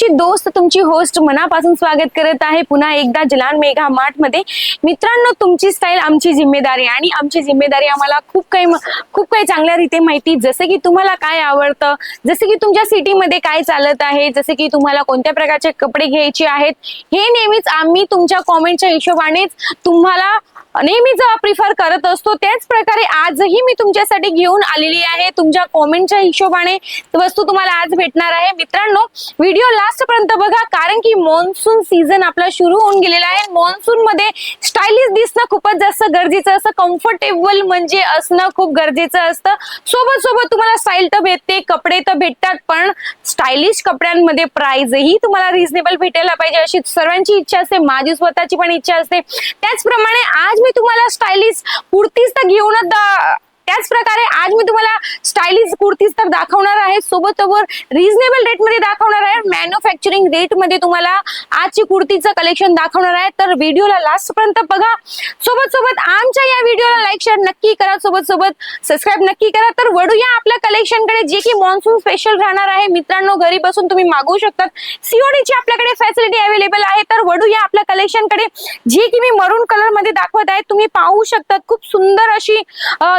तुमची दोस्त तुमची होस्ट मनापासून स्वागत करत आहे. पुन्हा एकदा जलान मेघा मार्टमध्ये. मित्रांनो तुमची स्टाईल आमची जिम्मेदारी आणि आमची जिम्मेदारी आम्हाला खूप काही खूप काही चांगल्या रीते माहिती. जसं की तुम्हाला काय आवडतं जसं की तुमच्या सिटीमध्ये काय चालत आहे जसं की तुम्हाला कोणत्या प्रकारचे कपडे घ्यायचे आहेत हे नेहमीच आम्ही तुमच्या कॉमेंटच्या हिशोबानेच तुम्हाला नेहमीच प्रिफर करत असतो त्याच प्रकारे आजही मी तुमच्यासाठी घेऊन आलेली आहे. तुमच्या कॉमेंटच्या हिशोबाने वस्तू तुम्हाला आज भेटणार आहे. मित्रांनो व्हिडिओ लास्ट पर्यंत बघा कारण की मान्सून सीझन आपला सुरू होऊन गेलेला आहे. मान्सून मध्ये स्टायलिश दिसणं खूपच जास्त गरजेचं असतं. कम्फर्टेबल म्हणजे असणं खूप गरजेचं असतं. सोबत सोबत तुम्हाला स्टाईल तर भेटते कपडे तर भेटतात पण स्टायलिश कपड्यांमध्ये प्राइसही तुम्हाला रिझनेबल भेटायला पाहिजे अशी सर्वांची इच्छा असते. माझी स्वतःची पण इच्छा असते. त्याचप्रमाणे आज मी तुम्हाला स्टायलिश कुर्तीज तर घेऊनच दा- त्याच प्रकारे आज मी तुम्हाला स्टायलिश कुर्तीज तर दाखवणार आहे. सोबत सोबत रिझनेबल रेटमध्ये दाखवणार आहे. मॅन्युफॅक्चरिंग रेटमध्ये तुम्हाला आजची कुर्तीचं कलेक्शन दाखवणार आहे. तर व्हिडिओला लास्टपर्यंत बघा. सोबत सोबत आमच्या या व्हिडिओला लाईक शेअर नक्की करा. सोबत सोबत सबस्क्राईब नक्की करा. तर वडूया आपल्या कलेक्शनकडे जे की मॉन्सून स्पेशल राहणार आहे. मित्रांनो घरी बसून तुम्ही मागवू शकतात. सीओडीची आपल्याकडे फॅसिलिटी अवेलेबल आहे. तर वडूया आपल्या कलेक्शनकडे जे की मी मरून कलरमध्ये दाखवत आहे. तुम्ही पाहू शकतात. खूप सुंदर अशी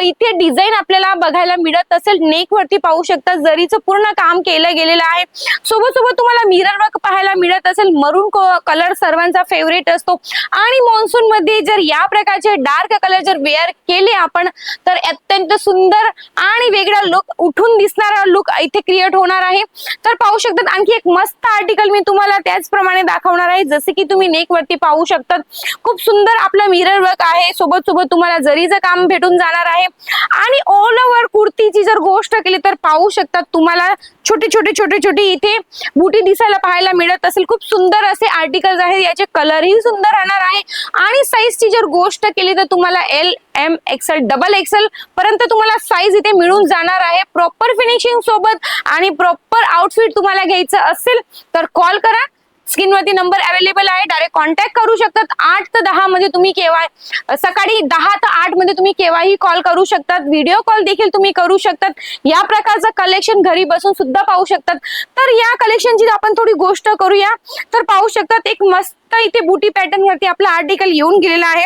इथे डिझाईन आपल्याला बघायला मिळत असेल नेक वरती पाहू शकता. जरीचं पूर्ण काम केलं गेलेलं आहे. सोबत सोबत तुम्हाला मिरर वर्क पाहायला मिळत असेल. मरून कलर सर्वांचा फेवरेट असतो. आणि मान्सून मध्ये जर या प्रकारचे डार्क कलर जर वेअर केले आपण तर अत्यंत सुंदर आणि वेगळा लुक उठून दिसणारा लुक इथे क्रिएट होणार आहे. तर पाहू शकतात आणखी एक मस्त आर्टिकल मी तुम्हाला त्याचप्रमाणे दाखवणार आहे. जसे की तुम्ही नेक वरती पाहू शकतात. खूप सुंदर आपलं मिरर वर्क आहे. सोबत सोबत तुम्हाला जरीचं काम भेटून जाणार आहे. आणि ऑल ओव्हर कुर्तीची जर गोष्ट केली तर पाहू शकतात तुम्हाला छोटे छोटे छोटे छोटे इथे बुटी दिसायला पाहायला मिळत असेल. खूप सुंदर असे आर्टिकल्स आहेत. याचे कलरही सुंदर राहणार आहे. आणि साईजची जर गोष्ट केली तर तुम्हाला L M XL double XL पर्यंत तुम्हाला साईज इथे मिळून जाणार आहे. प्रॉपर फिनिशिंग सोबत आणि प्रॉपर आउटफिट तुम्हाला घ्यायचं असेल तर कॉल करा. स्क्रीनवरती नंबर अवेलेबल आहे. डायरेक्ट कॉन्टॅक्ट करू शकतात. आठ ते दहा मध्ये तुम्ही केव्हा सकाळी दहा ते आठमध्ये तुम्ही केव्हाही कॉल करू शकतात. व्हिडिओ कॉल देखील तुम्ही करू शकतात. या प्रकारचं कलेक्शन घरी बसून सुद्धा पाहू शकतात. तर या कलेक्शनची आपण थोडी गोष्ट करूया. तर पाहू शकतात एक मस्त इथे बुटी पॅटर्न वरती आपला आर्टिकल येऊन गेलेला आहे.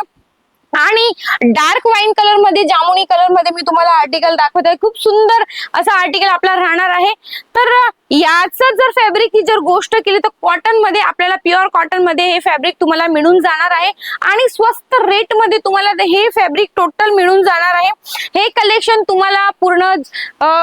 आणि डार्क वाईन कलरमध्ये जामुनी कलरमध्ये मी तुम्हाला आर्टिकल दाखवत. आहे खूप सुंदर असं आर्टिकल आपला राहणार आहे. तर याच जर फॅब्रिकची जर गोष्ट केली तर कॉटनमध्ये आपल्याला प्युअर कॉटनमध्ये हे फॅब्रिक तुम्हाला मिळून जाणार आहे. आणि स्वस्त रेटमध्ये तुम्हाला ते हे फॅब्रिक टोटल मिळून जाणार आहे. हे कलेक्शन तुम्हाला पूर्ण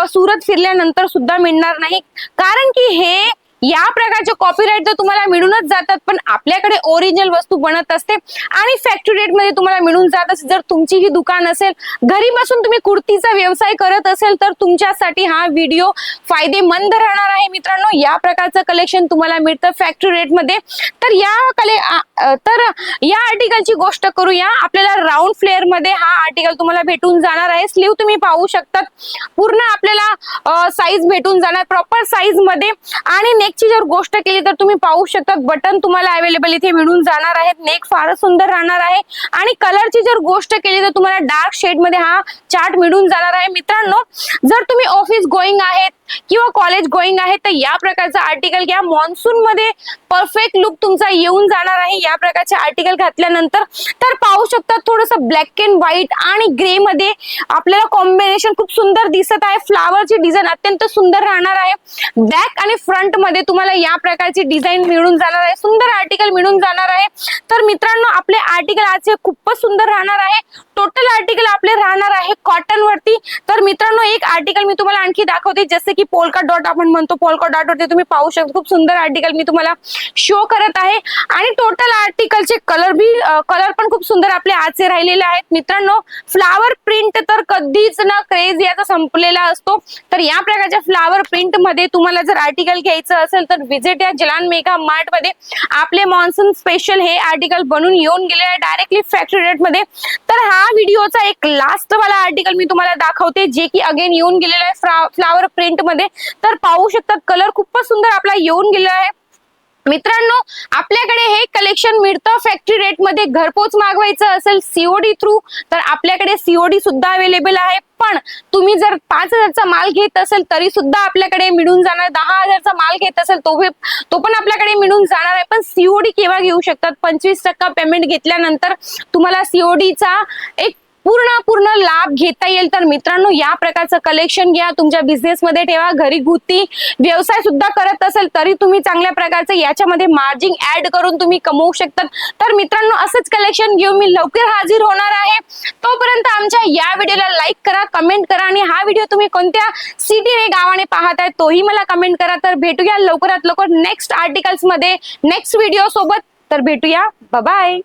सुरत फिरल्यानंतर सुद्धा मिळणार नाही. कारण की हे या प्रकारचे कॉपीराईट तर तुम्हाला मिळूनच जातात पण आपल्याकडे ओरिजिनल वस्तू बनत असते आणि फॅक्टरी रेटमध्ये तुम्हाला मिळून जात असेल. जर तुमची ही दुकान असेल घरी बसून तुम्ही कुर्तीचा व्यवसाय करत असेल तर तुमच्यासाठी हा व्हिडिओ फायदेमंद राहणार आहे. मित्रांनो या प्रकारचं कलेक्शन तुम्हाला मिळतं फॅक्टरी रेटमध्ये. तर या कले तर या आर्टिकलची गोष्ट करूया. आपल्याला राऊंड फ्लेअरमध्ये हा आर्टिकल तुम्हाला भेटून जाणार आहे. स्लीव तुम्ही पाहू शकतात. पूर्ण आपल्याला साईज भेटून जाणार. प्रॉपर साईजमध्ये. आणि नेकची जर गोष्ट केली तर तुम्ही पाहू शकता बटन तुम्हाला अवेलेबल इथे मिळून जाणार आहेत. नेक फारच सुंदर राहणार आहे. आणि कलरची जर गोष्ट केली तर तुम्हाला डार्क शेडमध्ये हा चार्ट मिळून जाणार आहे. मित्रांनो जर तुम्ही ऑफिस गोईंग आहेत किंवा कॉलेज गोईंग आहे तर या प्रकारचं आर्टिकल घ्या. मान्सून मध्ये परफेक्ट लुक तुमचा येऊन जाणार आहे. या प्रकारचे आर्टिकल घातल्यानंतर तर पाहू शकता थोडस ब्लॅक अँड व्हाईट आणि ग्रे मध्ये आपल्याला कॉम्बिनेशन खूप सुंदर दिसत आहे. फ्लावरची डिझाईन अत्यंत सुंदर राहणार आहे. बॅक आणि फ्रंटमध्ये तुम्हाला या प्रकारची डिझाईन मिळून जाणार आहे. सुंदर आर्टिकल मिळून जाणार आहे. तर मित्रांनो आपले आर्टिकल आज खूपच सुंदर राहणार आहे टोटल आर्टिकल आपले राहणार आहे कॉटन वरती तर मित्रांनो एक आर्टिकल मी तुम्हाला आणखी दाखवते जसे की पोलका डॉट आपण म्हणतो पोलका डॉट वरती तुम्ही पाहू शकता. खूप सुंदर आर्टिकल मी तुम्हाला शो करत आहे. आणि टोटल आर्टिकलचे कलर बी कलर पण खूप सुंदर आपले आजचे राहिलेले आहेत. मित्रांनो फ्लावर प्रिंट तर कधीच ना क्रेज याचा संपलेला असतो. तर या प्रकारच्या फ्लावर प्रिंटमध्ये तुम्हाला जर आर्टिकल घ्यायचं असेल तर विजिट या जलान मेगा मार्टमध्ये आपले मॉन्सून स्पेशल हे आर्टिकल बनून येऊन गेले आहे डायरेक्टली फॅक्टरी रेटमध्ये. तर हा व्हिडिओचा एक लास्ट वाला आर्टिकल मी तुम्हाला दाखवते जे की अगेन येऊन गेलेलं आहे फ्लावर प्रिंटमध्ये. तर पाहू शकतात कलर खूपच सुंदर आपला येऊन गेलेला आहे. मित्रांनो आपल्याकडे हे कलेक्शन मिळतं. फॅक्टरी रेटमध्ये घरपोच मागवायचं असेल सीओडी थ्रू तर आपल्याकडे सीओडी सुद्धा अवेलेबल आहे. पण तुम्ही जर पाच हजारचा माल घेत असेल तरी सुद्धा आपल्याकडे मिळून जाणार. दहा हजारचा माल घेत असेल तो भी- तो पण आपल्याकडे मिळून जाणार आहे. पण सीओडी केव्हा घेऊ शकतात? पंचवीस टक्का पेमेंट घेतल्यानंतर तुम्हाला सीओडीचा एक पूर्ण पूर्ण लाभ घेता येईल. तर मित्रांनो या प्रकारचं कलेक्शन घ्या. तुमच्या बिझनेसमध्ये ठेवा. घरी गुती व्यवसाय सुद्धा करत असेल तरी तुम्ही चांगल्या प्रकारचं याच्यामध्ये मार्जिन ऍड करून तुम्ही कमवू शकतात. तर मित्रांनो असंच कलेक्शन घेऊन मी लवकर हाजीर होणार आहे. तोपर्यंत आमच्या या व्हिडिओला लाईक करा कमेंट करा आणि हा व्हिडिओ तुम्ही कोणत्या सिटीने गावाने पाहताय तोही मला कमेंट करा. तर भेटूया लवकरात लवकर नेक्स्ट आर्टिकल्समध्ये. नेक्स्ट व्हिडिओ सोबत. तर भेटूया. बाय